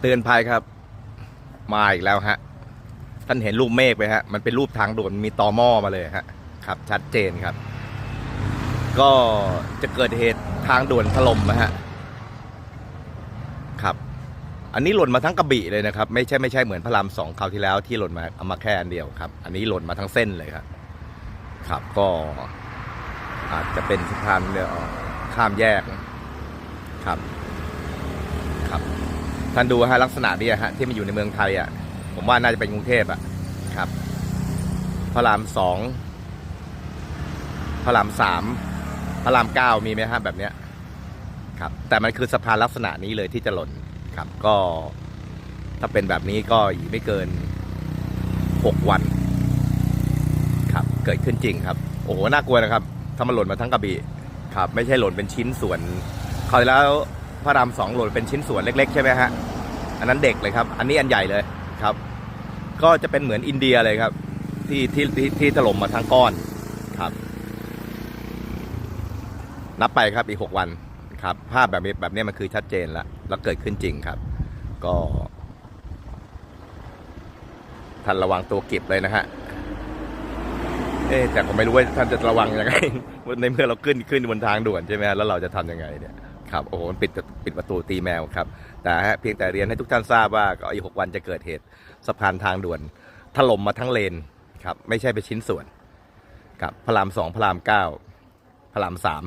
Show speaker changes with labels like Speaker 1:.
Speaker 1: เตือนภัยครับ มาอีกแล้วฮะ ท่านเห็นรูปเมฆไหมฮะ มันเป็นรูปทางด่วนมีตอหม้อมาเลยฮะครับ ชัดเจนครับ ก็จะเกิดเหตุทางด่วนถล่มนะฮะครับ อันนี้หล่นมาทั้งกระบี่เลยนะครับ ไม่ใช่ไม่ใช่เหมือนพระรามสองคราวที่แล้วที่หล่นมาเอามาแค่อันเดียวครับ อันนี้หล่นมาทั้งเส้นเลยครับ ครับก็อาจจะเป็นสะพานเรือข้ามแยกครับ ครับ ท่านดูฮะลักษณะนี้ฮะที่มันอยู่ในเมืองไทยอะ ผมว่าน่าจะเป็นกรุงเทพอะครับพระรามสองพระรามสามพระรามเก้ามีไหมฮะแบบเนี้ยครับ แต่มันคือสะพานลักษณะนี้เลยที่จะหล่นครับ ก็ถ้าเป็นแบบนี้ก็อีกไม่เกินหกวัน ครับ เกิดขึ้นจริงครับ โอ้โหน่ากลัวนะครับถ้ามันหล่นมาทั้งกระบี่ครับ ไม่ใช่หล่นเป็นชิ้นส่วนคราวแล้ว พระรามสองหล่นเป็นชิ้นส่วนเล็ก ๆ ใช่ไหมฮะ อันนั้นเด็กเลยครับ อันนี้อันใหญ่เลยครับ ก็จะเป็นเหมือนอินเดียเลยครับ ที่ที่ที่ที่ถล่มมาทั้งก้อนครับ นับไปครับอีกหกวันครับ ภาพแบบนี้แบบนี้มันคือชัดเจนแล้วแล้วเกิดขึ้นจริงครับ ก็ท่านระวังตัวเกิบเลยนะฮะ เอ๊ะแต่ผมไม่รู้ว่าท่านจะระวังยังไง ในเมื่อเราขึ้นขึ้นบนทางด่วนใช่ไหมแล้วเราจะทำยังไงเนี่ย ครับโอ้โหมันปิดปิดประตูตีแมวครับ แต่ฮะเพียงแต่เรียนให้ทุกท่านทราบว่าอีกหกวันจะเกิดเหตุสะพานทางด่วนถล่มมาทั้งเลนครับ ไม่ใช่เป็นชิ้นส่วนครับพระรามสองพระรามเก้าพระรามสาม